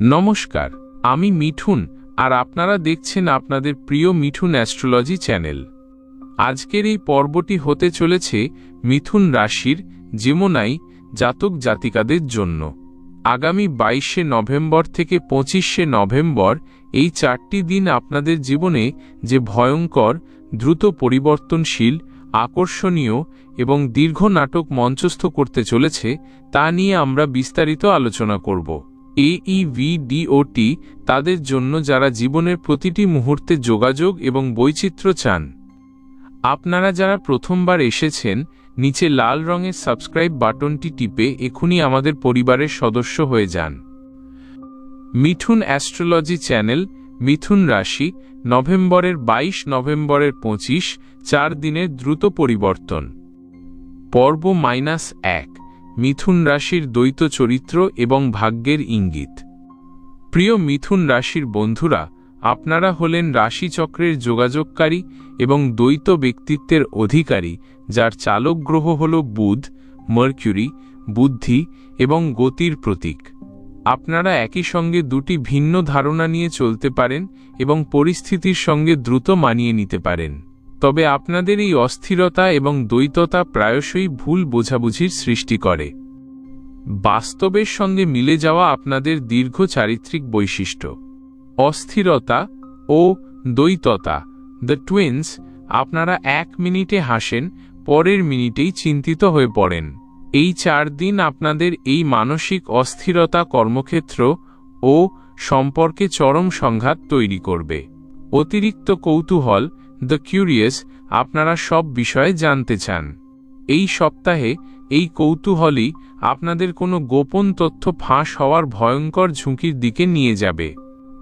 নমস্কার, আমি মিঠুন, আর আপনারা দেখছেন আপনাদের প্রিয় মিঠুন অ্যাস্ট্রোলজি চ্যানেল। আজকের এই পর্বটি হতে চলেছে মিথুন রাশির যেমনাই জাতক জাতিকাদের জন্য। আগামী বাইশে নভেম্বর থেকে পঁচিশে নভেম্বর এই চারটি দিন আপনাদের জীবনে যে ভয়ঙ্কর, দ্রুত পরিবর্তনশীল, আকর্ষণীয় এবং দীর্ঘ নাটক মঞ্চস্থ করতে চলেছে তা নিয়ে আমরা বিস্তারিত আলোচনা করব। এইভিডিওটি তাদের জন্য যারা জীবনের প্রতিটি মুহূর্তে যোগাযোগ এবং বৈচিত্র্য চান। আপনারা যারা প্রথমবার এসেছেন, নিচে লাল রঙের সাবস্ক্রাইব বাটনটি টিপে এখনই আমাদের পরিবারের সদস্য হয়ে যান। মিঠুন অ্যাস্ট্রোলজি চ্যানেল, মিথুন রাশি, নভেম্বরের ২২ নভেম্বরের ২৫ চার দিনের দ্রুত পরিবর্তন। পর্ব মাইনাস এক। মিথুন রাশির দ্বৈত চরিত্র এবং ভাগ্যের ইঙ্গিত। প্রিয় মিথুন রাশির বন্ধুরা, আপনারা হলেন রাশিচক্রের যোগাযোগকারী এবং দ্বৈত ব্যক্তিত্বের অধিকারী, যার চালক গ্রহ হল বুধ, মার্কিউরি, বুদ্ধি এবং গতির প্রতীক। আপনারা একই সঙ্গে দুটি ভিন্ন ধারণা নিয়ে চলতে পারেন এবং পরিস্থিতির সঙ্গে দ্রুত মানিয়ে নিতে পারেন। তবে আপনাদের এই অস্থিরতা এবং দ্বৈততা প্রায়শই ভুল বোঝাবুঝির সৃষ্টি করে। বাস্তবের সঙ্গে মিলে যাওয়া আপনাদের দীর্ঘ চারিত্রিক বৈশিষ্ট্য। অস্থিরতা ও দ্বৈততা দ্য টুইন্স আপনারা এক মিনিটে হাসেন, পরের মিনিটেই চিন্তিত হয়ে পড়েন। এই চার দিন আপনাদের এই মানসিক অস্থিরতা কর্মক্ষেত্র ও সম্পর্কে চরম সংঘাত তৈরি করবে। অতিরিক্ত কৌতূহল দ্য কিউরিয়াস আপনারা সব বিষয়ে জানতে চান। এই সপ্তাহে এই কৌতূহলই আপনাদের কোনো গোপন তথ্য ফাঁস হওয়ার ভয়ঙ্কর ঝুঁকির দিকে নিয়ে যাবে।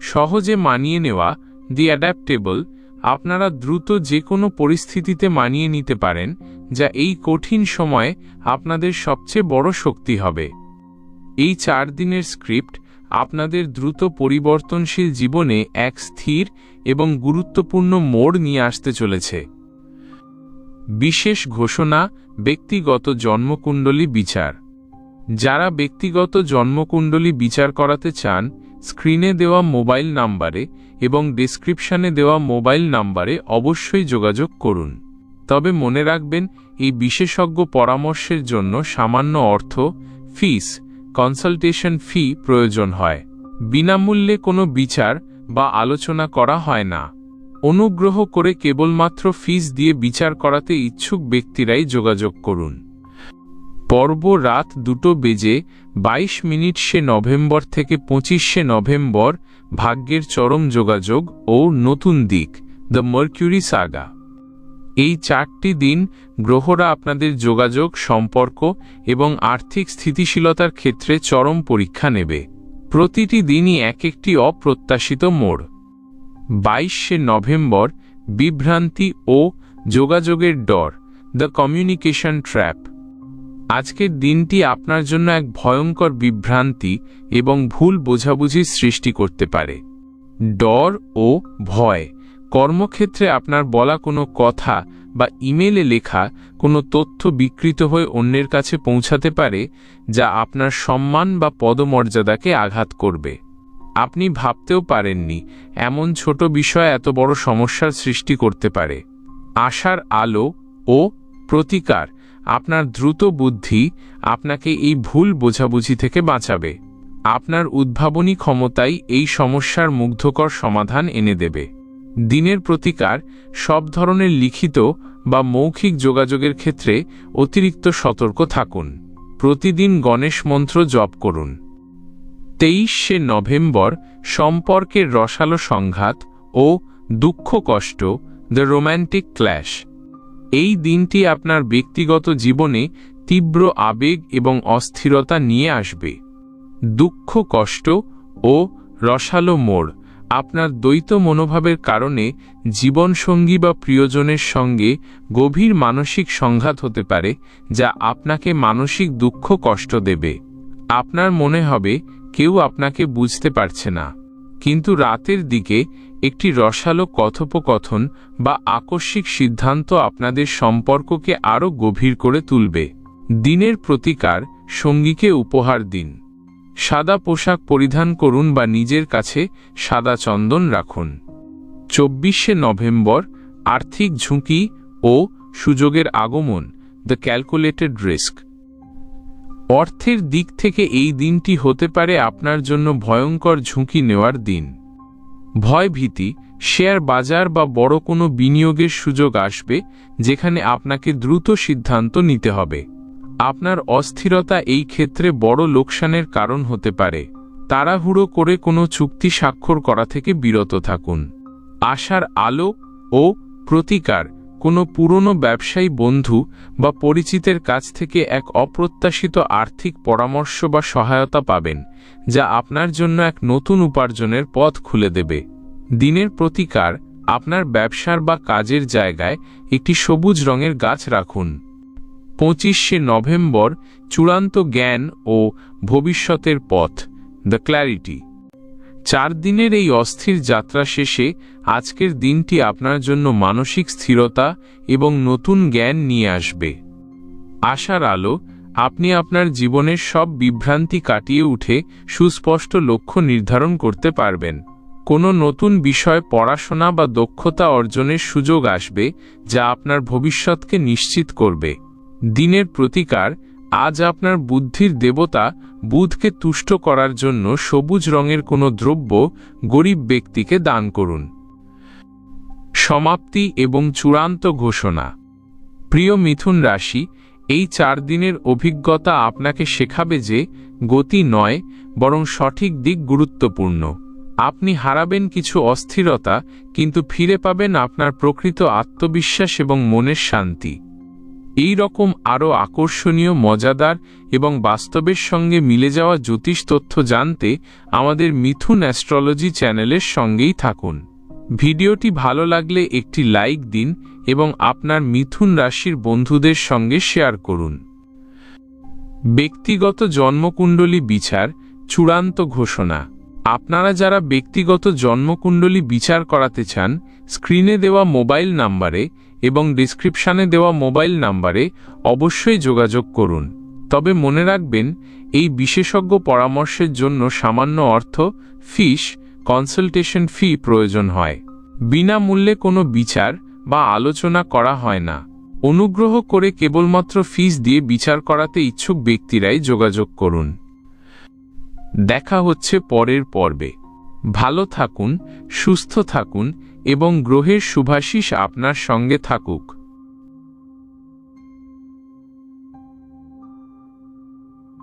সহজে মানিয়ে নেওয়া, দি অ্যাডাপ্টেবল, আপনারা দ্রুত যে কোনো পরিস্থিতিতে মানিয়ে নিতে পারেন, যা এই কঠিন সময়ে আপনাদের সবচেয়ে বড় শক্তি হবে। এই চার দিনের স্ক্রিপ্ট আপনাদের দ্রুত পরিবর্তনশীল জীবনে এক স্থির এবং গুরুত্বপূর্ণ মোড় নিয়ে আসতে চলেছে। বিশেষ ঘোষণা, ব্যক্তিগত জন্মকুণ্ডলী বিচার। যারা ব্যক্তিগত জন্মকুণ্ডলী বিচার করাতে চান, স্ক্রিনে দেওয়া মোবাইল নাম্বারে এবং ডেসক্রিপশানে দেওয়া মোবাইল নাম্বারে অবশ্যই যোগাযোগ করুন। তবে মনে রাখবেন, এই বিশেষজ্ঞ পরামর্শের জন্য সামান্য অর্থ, ফিস কনসালটেশন ফি প্রয়োজন হয়। বিনামূল্যে কোনো বিচার বা আলোচনা করা হয় না। অনুগ্রহ করে কেবলমাত্র ফিস দিয়ে বিচার করাতে ইচ্ছুক ব্যক্তিরাই যোগাযোগ করুন। পর্ব রাত দুটো বেজে ২২ মিনিট সে নভেম্বর থেকে পঁচিশে নভেম্বর ভাগ্যের চরম যোগাযোগ ও নতুন দিক দ্য মার্কিউরি সাগা এই চারটি দিন গ্রহরা আপনাদের যোগাযোগ, সম্পর্ক এবং আর্থিক স্থিতিশীলতার ক্ষেত্রে চরম পরীক্ষা নেবে। প্রতিটি দিনই এক একটি অপ্রত্যাশিত মোড়। বাইশে নভেম্বর, বিভ্রান্তি ও যোগাযোগের ডর, দ্য কমিউনিকেশন ট্র্যাপ। আজকের দিনটি আপনার জন্য এক ভয়ঙ্কর বিভ্রান্তি এবং ভুল বোঝাবুঝির সৃষ্টি করতে পারে। ডর ও ভয়। কর্মক্ষেত্রে আপনার বলা কোনো কথা বা ইমেলে লেখা কোনো তথ্য বিকৃত হয়ে অন্যের কাছে পৌঁছাতে পারে, যা আপনার সম্মান বা পদমর্যাদাকে আঘাত করবে। আপনি ভাবতেও পারেননি, এমন ছোট বিষয় এত বড় সমস্যার সৃষ্টি করতে পারে। আশার আলো ও প্রতিকার আপনার দ্রুত বুদ্ধি আপনাকে এই ভুল বোঝাবুঝি থেকে বাঁচাবে। আপনার উদ্ভাবনী ক্ষমতাই এই সমস্যার মুগ্ধকর সমাধান এনে দেবে। দিনের প্রতিকার সব ধরনের লিখিত বা মৌখিক যোগাযোগের ক্ষেত্রে অতিরিক্ত সতর্ক থাকুন। প্রতিদিন গণেশ মন্ত্র জপ করুন। তেইশে নভেম্বর সম্পর্কের রসালো সংঘাত ও দুঃখ কষ্ট দ্য রোম্যান্টিক ক্ল্যাশ এই দিনটি আপনার ব্যক্তিগত জীবনে তীব্র আবেগ এবং অস্থিরতা নিয়ে আসবে। দুঃখ কষ্ট ও রসালো মোড় আপনার দ্বৈত মনোভাবের কারণে জীবনসঙ্গী বা প্রিয়জনের সঙ্গে গভীর মানসিক সংঘাত হতে পারে, যা আপনাকে মানসিক দুঃখ, কষ্ট দেবে। আপনার মনে হবে, কেউ আপনাকে বুঝতে পারছে না। কিন্তু রাতের দিকে একটি রসালো কথোপকথন বা আকস্মিক সিদ্ধান্ত আপনাদের সম্পর্ককে আরও গভীর করে তুলবে। দিনের প্রতিকার, সঙ্গীকে উপহার দিন। সাদা পোশাক পরিধান করুন বা নিজের কাছে সাদা চন্দন রাখুন। চব্বিশে নভেম্বর, আর্থিক ঝুঁকি ও সুযোগের আগমন দ্য ক্যালকুলেটেড রিস্ক অর্থের দিক থেকে এই দিনটি হতে পারে আপনার জন্য ভয়ঙ্কর ঝুঁকি নেওয়ার দিন। ভয়ভীতি, শেয়ার বাজার বা বড় কোনো বিনিয়োগের সুযোগ আসবে, যেখানে আপনাকে দ্রুত সিদ্ধান্ত নিতে হবে। আপনার অস্থিরতা এই ক্ষেত্রে বড় লোকসানের কারণ হতে পারে। তাড়াহুড়ো করে কোনো চুক্তি স্বাক্ষর করা থেকে বিরত থাকুন। আশার আলো ও প্রতিকার কোনো পুরনো ব্যবসায়ী বন্ধু বা পরিচিতের কাছ থেকে এক অপ্রত্যাশিত আর্থিক পরামর্শ বা সহায়তা পাবেন, যা আপনার জন্য এক নতুন উপার্জনের পথ খুলে দেবে। দিনের প্রতিকার, আপনার ব্যবসার বা কাজের জায়গায় একটি সবুজ রঙের গাছ রাখুন। পঁচিশে নভেম্বর চূড়ান্ত জ্ঞান ও ভবিষ্যতের পথ দ্য ক্ল্যারিটি চার দিনের এই অস্থির যাত্রা শেষে আজকের দিনটি আপনার জন্য মানসিক স্থিরতা এবং নতুন জ্ঞান নিয়ে আসবে। আশার আলো, আপনি আপনার জীবনের সব বিভ্রান্তি কাটিয়ে উঠে সুস্পষ্ট লক্ষ্য নির্ধারণ করতে পারবেন। কোনো নতুন বিষয় পড়াশোনা বা দক্ষতা অর্জনের সুযোগ আসবে যা আপনার ভবিষ্যৎকে নিশ্চিত করবে। দিনের প্রতিকার আজ আপনার বুদ্ধির দেবতা বুধকে তুষ্ট করার জন্য সবুজ রঙের কোনো দ্রব্য গরিব ব্যক্তিকে দান করুন। সমাপ্তি এবং চূড়ান্ত ঘোষণা। প্রিয় মিথুন রাশি, এই চার দিনের অভিজ্ঞতা আপনাকে শেখাবে যে গতি নয়, বরং সঠিক দিক গুরুত্বপূর্ণ। আপনি হারাবেন কিছু অস্থিরতা, কিন্তু ফিরে পাবেন আপনার প্রকৃত আত্মবিশ্বাস এবং মনের শান্তি। এই রকম আরও আকর্ষণীয়, মজাদার এবং বাস্তবের সঙ্গে মিলে যাওয়া জ্যোতিষ তথ্য জানতে আমাদের মিথুন অ্যাস্ট্রোলজি চ্যানেলের সঙ্গেই থাকুন। ভিডিওটি ভালো লাগলে একটি লাইক দিন এবং আপনার মিথুন রাশির বন্ধুদের সঙ্গে শেয়ার করুন। ব্যক্তিগত জন্মকুণ্ডলী বিচার, চূড়ান্ত ঘোষণা। আপনারা যারা ব্যক্তিগত জন্মকুণ্ডলী বিচার করাতে চান, স্ক্রিনে দেওয়া মোবাইল নাম্বারে এবং ডিসক্রিপশানে দেওয়া মোবাইল নাম্বারে অবশ্যই যোগাযোগ করুন। তবে মনে রাখবেন, এই বিশেষজ্ঞ পরামর্শের জন্য সামান্য অর্থ ফিস কনসালটেশন ফি প্রয়োজন হয়। বিনামূল্যে কোনো বিচার বা আলোচনা করা হয় না। অনুগ্রহ করে কেবলমাত্র ফিস দিয়ে বিচার করাতে ইচ্ছুক ব্যক্তিরাই যোগাযোগ করুন। দেখা হচ্ছে পরের পর্বে। ভালো থাকুন সুস্থ থাকুন এবং গ্রহের শুভাশিস আপনার সঙ্গে থাকুক।